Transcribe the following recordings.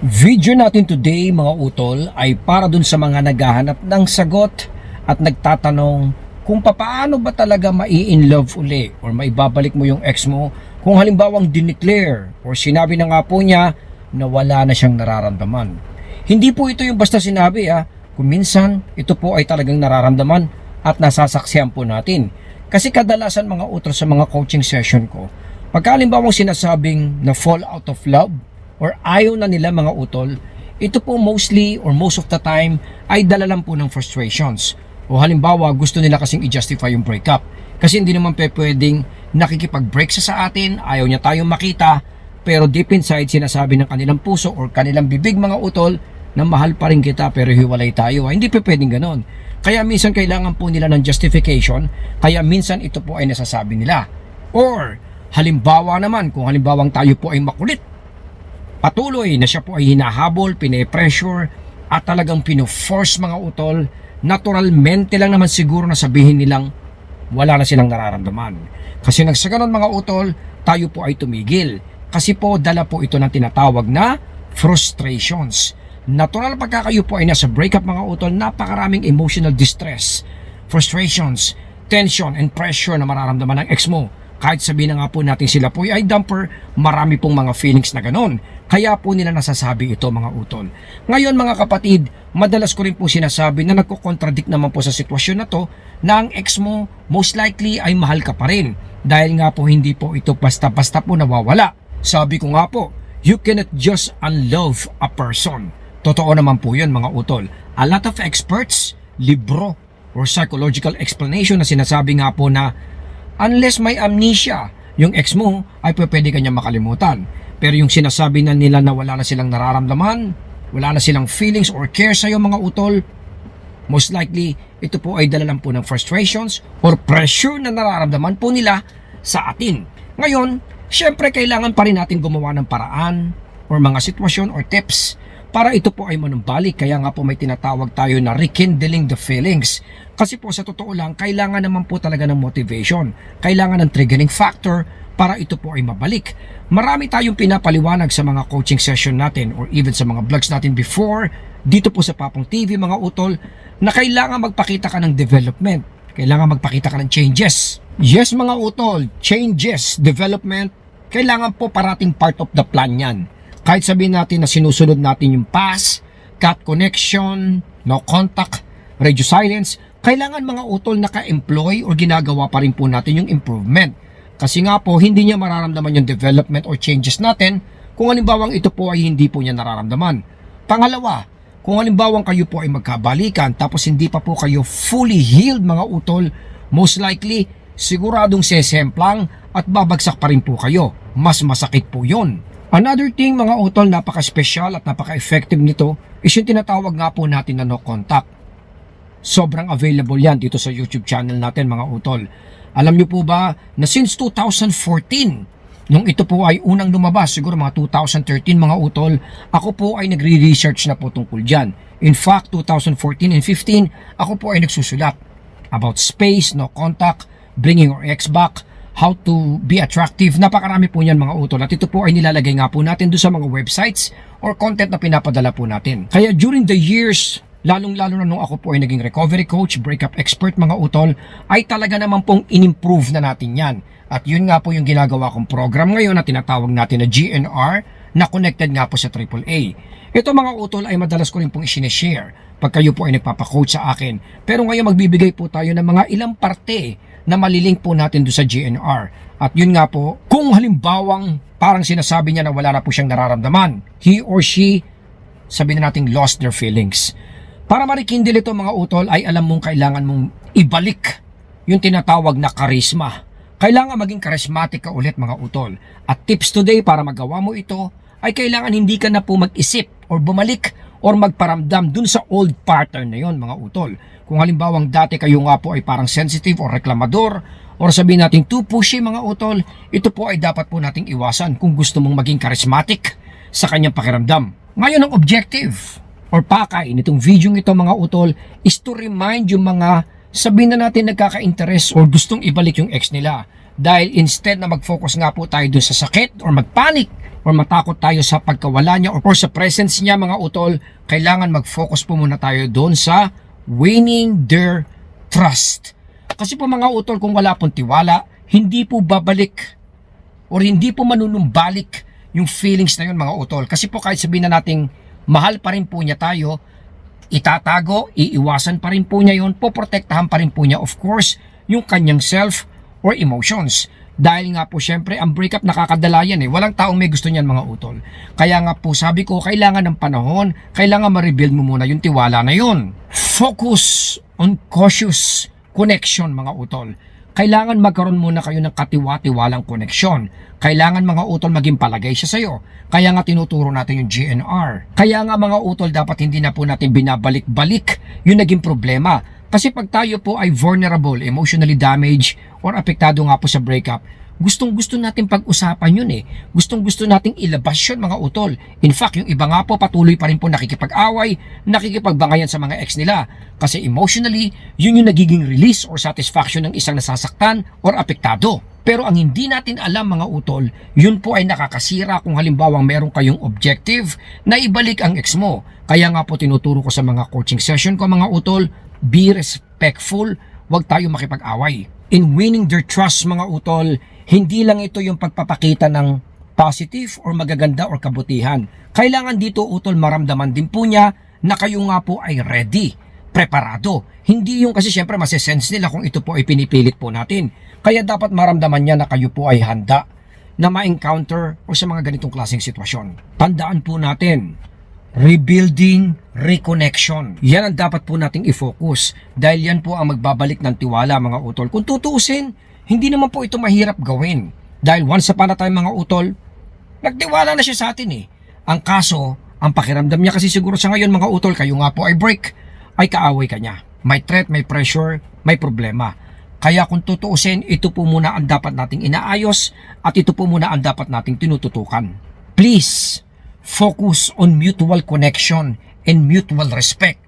Video natin today mga utol ay para dun sa mga naghahanap ng sagot at nagtatanong kung papaano ba talaga mai-in love uli or maibabalik mo yung ex mo kung halimbawang dineclare or sinabi na nga po niya na wala na siyang nararamdaman. Hindi po ito yung basta sinabi ah, kung minsan ito po ay talagang nararamdaman at nasasaksihan po natin. Kasi kadalasan mga utol sa mga coaching session ko, pagka halimbawang sinasabing na fall out of love or ayaw na nila mga utol, ito po mostly or most of the time ay dala lang po ng frustrations. O halimbawa, gusto nila kasing i-justify yung breakup. Kasi hindi naman pe pwedeng nakikipag-break sa sa atin, ayaw niya tayong makita, pero deep inside sinasabi ng kanilang puso or kanilang bibig mga utol na mahal pa rin kita pero hiwalay tayo. Hindi pe pwedeng ganon. Kaya minsan kailangan po nila ng justification, kaya minsan ito po ay nasasabi nila. Or, halimbawa naman, kung halimbawang tayo po ay makulit, patuloy na siya po ay hinahabol, pine-pressure, at talagang pino-force mga utol, naturalmente lang naman siguro na sabihin nilang wala na silang nararamdaman. Kasi nang sa mga utol, tayo po ay tumigil. Kasi po dala po ito ng tinatawag na frustrations. Natural pagka kayo po ay nasa breakup mga utol, napakaraming emotional distress, frustrations, tension, and pressure na mararamdaman ng ex mo. Kahit sabihin na nga po natin sila po ay dumper, marami pong mga feelings na ganon. Kaya po nila nasasabi ito mga utol. Ngayon mga kapatid, madalas ko rin po sinasabi na nagko-contradict naman po sa sitwasyon na to na ang ex mo most likely ay mahal ka pa rin. Dahil nga po hindi po ito basta-basta po nawawala. Sabi ko nga po, you cannot just unlove a person. Totoo naman po yun mga utol. A lot of experts, libro, or psychological explanation na sinasabi nga po na unless may amnesia, yung ex mo ay pwede kanya makalimutan. Pero yung sinasabi na nila na wala na silang nararamdaman, wala na silang feelings or care sa'yo mga utol, most likely ito po ay dala lang po ng frustrations or pressure na nararamdaman po nila sa atin. Ngayon, syempre kailangan pa rin natin gumawa ng paraan or mga sitwasyon or tips para ito po ay manumbalik. Kaya nga po may tinatawag tayo na rekindling the feelings. Kasi po sa totoo lang, kailangan naman po talaga ng motivation. Kailangan ng triggering factor para ito po ay mabalik. Marami tayong pinapaliwanag sa mga coaching session natin or even sa mga vlogs natin before dito po sa Papong TV mga utol na kailangan magpakita ka ng development. Kailangan magpakita ka ng changes. Yes mga utol, changes, development, kailangan po parating part of the plan yan. Kahit sabihin natin na sinusunod natin yung pass, cut connection, no contact, radio silence, kailangan mga utol naka-employ o ginagawa pa rin po natin yung improvement. Kasi nga po, hindi niya mararamdaman yung development or changes natin kung halimbawang ito po ay hindi po niya nararamdaman. Pangalawa, kung halimbawang kayo po ay magkabalikan tapos hindi pa po kayo fully healed mga utol, most likely siguradong sesemplang at babagsak pa rin po kayo. Mas masakit po yon. Another thing mga utol, napaka-special at napaka-effective nito is yung tinatawag nga po natin na no contact. Sobrang available yan dito sa YouTube channel natin mga utol. Alam niyo po ba na since 2014, nung ito po ay unang lumabas, siguro mga 2013 mga utol, ako po ay nagre-research na po tungkol dyan. In fact, 2014 and 15, ako po ay nagsusulat about space, no contact, bringing your ex back, how to be attractive. Napakarami po niyan mga utol. At ito po ay nilalagay nga po natin doon sa mga websites or content na pinapadala po natin. Kaya during the years, lalong-lalo na nung ako po ay naging recovery coach, breakup expert mga utol, ay talaga naman pong in-improve na natin yan. At yun nga po yung ginagawa kong program ngayon na tinatawag natin na GNR na connected nga po sa AAA. Ito mga utol ay madalas ko rin pong isineshare pag kayo po ay nagpapakoach sa akin. Pero ngayon magbibigay po tayo ng mga ilang parte na malilink po natin doon sa GNR. At yun nga po, kung halimbawang parang sinasabi niya na wala na po siyang nararamdaman, he or she, sabi na nating lost their feelings. Para marikindil ito mga utol ay alam mong kailangan mong ibalik yung tinatawag na karisma. Kailangan maging charismatic ka ulit mga utol. At tips today para magawa mo ito ay kailangan hindi ka na po mag-isip or bumalik or magparamdam dun sa old pattern na yon mga utol. Kung halimbawang dati kayo nga po ay parang sensitive or reklamador or sabihin natin too pushy mga utol, ito po ay dapat po nating iwasan kung gusto mong maging charismatic sa kanyang pakiramdam. Ngayon ang objective or pakay nitong video ito mga utol is to remind yung mga sabihin na natin nagkaka-interest or gustong ibalik yung ex nila. Dahil instead na mag-focus nga po tayo dun sa sakit or magpanic or matakot tayo sa pagkawala niya or, sa presence niya mga utol, kailangan mag-focus po muna tayo doon sa winning their trust. Kasi po mga utol, kung wala pong tiwala, hindi po babalik or hindi po manunumbalik yung feelings na yun mga utol. Kasi po kahit sabihin na nating mahal pa rin po niya tayo, itatago, iiwasan pa rin po niya yun, poprotektahan pa rin po niya of course yung kanyang self or emotions. Dahil nga po syempre ang breakup nakakadala yan eh. Walang taong may gusto niyan mga utol. Kaya nga po sabi ko kailangan ng panahon, kailangan ma-rebuild mo muna yung tiwala na yun. Focus on cautious connection mga utol. Kailangan magkaroon muna kayo ng katiwa-tiwalang koneksyon. Kailangan mga utol maging palagay siya sa'yo. Kaya nga tinuturo natin yung GNR. Kaya nga mga utol dapat hindi na po natin binabalik-balik yung naging problema. Kasi pag tayo po ay vulnerable, emotionally damaged, or apektado nga po sa breakup, gustong gusto natin pag-usapan yun eh. Gustong gusto nating ilabas yun mga utol. In fact, yung iba nga po patuloy pa rin po nakikipag-away, nakikipagbangayan sa mga ex nila. Kasi emotionally, yun yung nagiging release or satisfaction ng isang nasasaktan or apektado. Pero ang hindi natin alam mga utol, yun po ay nakakasira kung halimbawang meron kayong objective na ibalik ang ex mo. Kaya nga po tinuturo ko sa mga coaching session ko mga utol, be respectful, huwag tayo makipag-away. In winning their trust mga utol, hindi lang ito yung pagpapakita ng positive or magaganda or kabutihan. Kailangan dito utol maramdaman din po niya na kayo nga po ay ready, preparado. Hindi yung kasi syempre masesense nila kung ito po ay pinipilit po natin. Kaya dapat maramdaman niya na kayo po ay handa na ma-encounter o sa mga ganitong klaseng sitwasyon. Tandaan po natin, rebuilding reconnection. Yan ang dapat po nating i-focus dahil yan po ang magbabalik ng tiwala mga utol. Kung tutuusin, hindi naman po ito mahirap gawin. Dahil once upon a time mga utol, nagtiwala na siya sa atin eh. Ang kaso, ang pakiramdam niya kasi siguro sa ngayon mga utol, kayo nga po ay break, ay kaaway ka niya. May threat, may pressure, may problema. Kaya kung tutuusin, ito po muna ang dapat nating inaayos at ito po muna ang dapat nating tinututukan. Please, focus on mutual connection and mutual respect.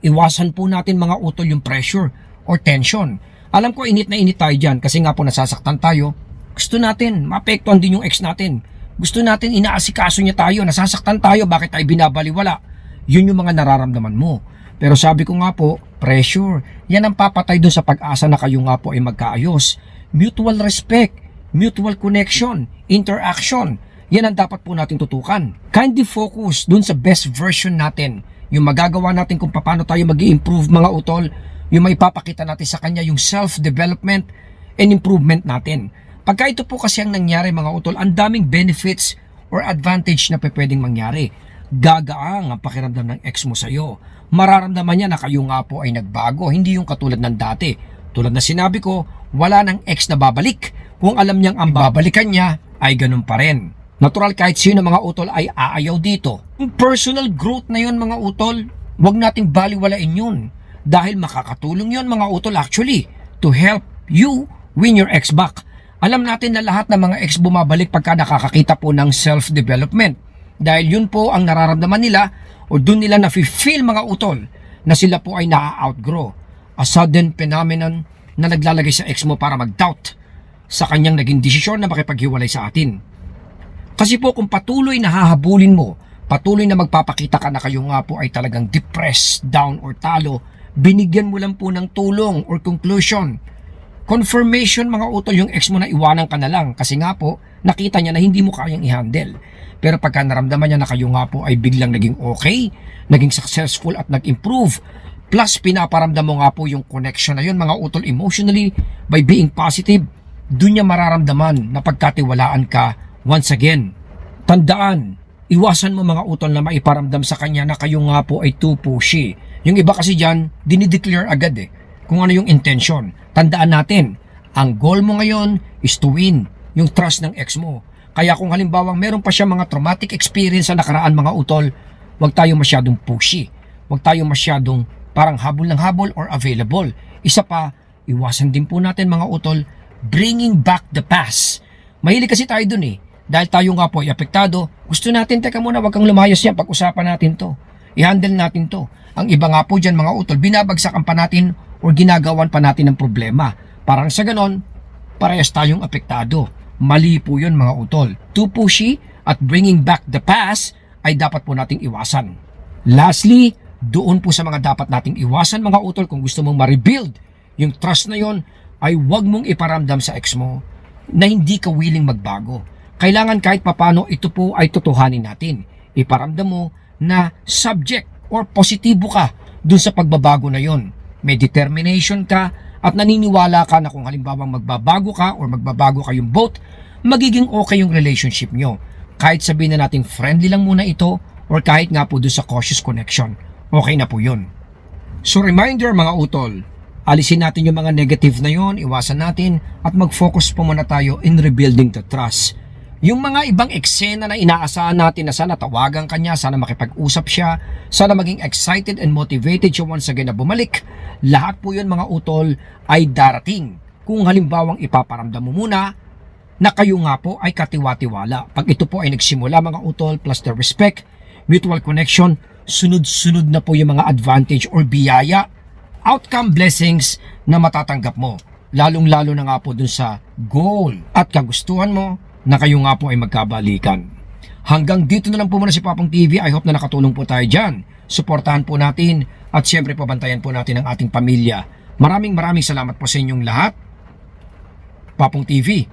Iwasan po natin mga utol yung pressure or tension. Alam ko init na init tayo dyan kasi nga po nasasaktan tayo. Gusto natin, maapektuhan din yung ex natin. Gusto natin inaasikaso niya tayo, nasasaktan tayo, bakit tayo binabaliwala? Yun yung mga nararamdaman mo. Pero sabi ko nga po, pressure. Yan ang papatay dun sa pag-asa na kayo nga po ay magkaayos. Mutual respect, mutual connection, interaction. Yan ang dapat po natin tutukan. Kindly focus dun sa best version natin. Yung magagawa natin kung paano tayo mag improve mga utol. Yung may papakita natin sa kanya yung self-development and improvement natin. Pagka ito po kasi ang nangyari mga utol, ang daming benefits or advantage na pwedeng mangyari. Gagaang ang pakiramdam ng ex mo sa'yo. Mararamdaman niya na kayo nga po ay nagbago, hindi yung katulad ng dati. Tulad na sinabi ko, wala ng ex na babalik. Kung alam niyang ang babalikan niya, ay ganun pa rin. Natural kahit sino mga utol ay aayaw dito. Yung personal growth na yun mga utol, wag nating baliwalain yun. Dahil makakatulong yun mga utol actually to help you win your ex back. Alam natin na lahat ng mga ex bumabalik pagka nakakakita po ng self-development. Dahil yun po ang nararamdaman nila o dun nila na-feel mga utol na sila po ay na-outgrow. A sudden phenomenon na naglalagay sa ex mo para mag-doubt sa kanyang naging desisyon na makipaghiwalay sa atin. Kasi po kung patuloy na hahabulin mo, patuloy na magpapakita ka na kayo nga po ay talagang depressed, down or talo, binigyan mo lang po ng tulong or conclusion. Confirmation mga utol yung ex mo na iwanan ka na lang kasi nga po nakita niya na hindi mo kayang i-handle. Pero pagka naramdaman niya na kayo nga po ay biglang naging okay, naging successful at nag-improve, plus pinaparamdam mo nga po yung connection na yun mga utol emotionally by being positive, dun niya mararamdaman na pagkatiwalaan ka once again. Tandaan, iwasan mo mga utol na maiparamdam sa kanya na kayo nga po ay too pushy. Yung iba kasi dyan, dinideclare agad eh kung ano yung intention. Tandaan natin, ang goal mo ngayon is to win yung trust ng ex mo. Kaya kung halimbawang meron pa siya mga traumatic experience sa nakaraan mga utol, huwag tayo masyadong pushy. Huwag tayo masyadong parang habol ng habol or available. Isa pa, iwasan din po natin mga utol, bringing back the past. Mahilig kasi tayo dun eh. Dahil tayo nga po ay apektado, gusto natin, teka muna, wag kang lumayas yan, pag-usapan natin to. I-handle natin to. Ang iba nga po dyan mga utol, binabagsakan pa natin or ginagawan pa natin ng problema. Parang sa ganon, parehas tayong apektado. Mali po yun mga utol. Too pushy at bringing back the past ay dapat po nating iwasan. Lastly, doon po sa mga dapat nating iwasan mga utol kung gusto mong ma-rebuild yung trust na yon ay huwag mong iparamdam sa ex mo na hindi ka willing magbago. Kailangan kahit papano ito po ay tutuhanin natin. Iparamdam mo na subject or positibo ka dun sa pagbabago na yon. May determination ka at naniniwala ka na kung halimbawa magbabago ka or magbabago kayong both, magiging okay yung relationship nyo. Kahit sabihin na natin friendly lang muna ito or kahit nga po dun sa cautious connection, okay na po yun. So reminder mga utol, alisin natin yung mga negative na yon, iwasan natin at mag-focus po muna tayo in rebuilding the trust. Yung mga ibang eksena na inaasahan natin na sana tawagan kanya, sana makipag-usap siya, sana maging excited and motivated siya once again na bumalik, lahat po yun mga utol ay darating. Kung halimbawang ipaparamdam mo muna na kayo nga po ay katiwa-tiwala. Pag ito po ay nagsimula mga utol plus the respect, mutual connection, sunod-sunod na po yung mga advantage or biyaya, outcome blessings na matatanggap mo. Lalong-lalo na nga po dun sa goal at kagustuhan mo na kayo nga po ay magkabalikan. Hanggang dito na lang po muna si Papang TV. I hope na nakatulong po tayo dyan. Suportahan po natin at siyempre pabantayan po natin ang ating pamilya. Maraming maraming salamat po sa inyong lahat. Papong TV,